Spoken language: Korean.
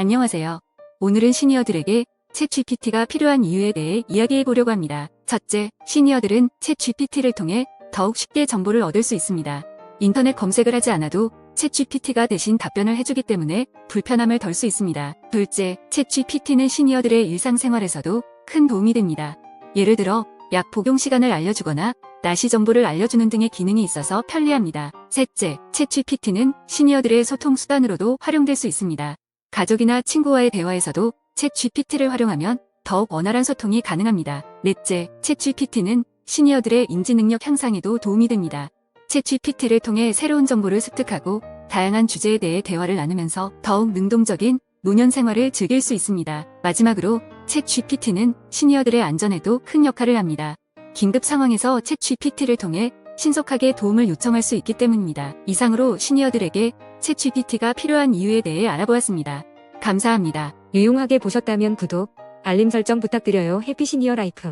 안녕하세요. 오늘은 시니어들에게 챗GPT가 필요한 이유에 대해 이야기해 보려고 합니다. 첫째, 시니어들은 챗GPT를 통해 더욱 쉽게 정보를 얻을 수 있습니다. 인터넷 검색을 하지 않아도 챗GPT가 대신 답변을 해주기 때문에 불편함을 덜 수 있습니다. 둘째, 챗GPT는 시니어들의 일상생활에서도 큰 도움이 됩니다. 예를 들어, 약 복용 시간을 알려주거나 날씨 정보를 알려주는 등의 기능이 있어서 편리합니다. 셋째, 챗GPT는 시니어들의 소통 수단으로도 활용될 수 있습니다. 가족이나 친구와의 대화에서도 챗GPT를 활용하면 더욱 원활한 소통이 가능합니다. 넷째, 챗GPT는 시니어들의 인지 능력 향상에도 도움이 됩니다. 챗GPT를 통해 새로운 정보를 습득하고 다양한 주제에 대해 대화를 나누면서 더욱 능동적인 노년 생활을 즐길 수 있습니다. 마지막으로 챗GPT는 시니어들의 안전에도 큰 역할을 합니다. 긴급 상황에서 챗GPT를 통해 신속하게 도움을 요청할 수 있기 때문입니다. 이상으로 시니어들에게 챗GPT가 필요한 이유에 대해 알아보았습니다. 감사합니다. 유용하게 보셨다면 구독, 알림 설정 부탁드려요. 해피 시니어 라이프.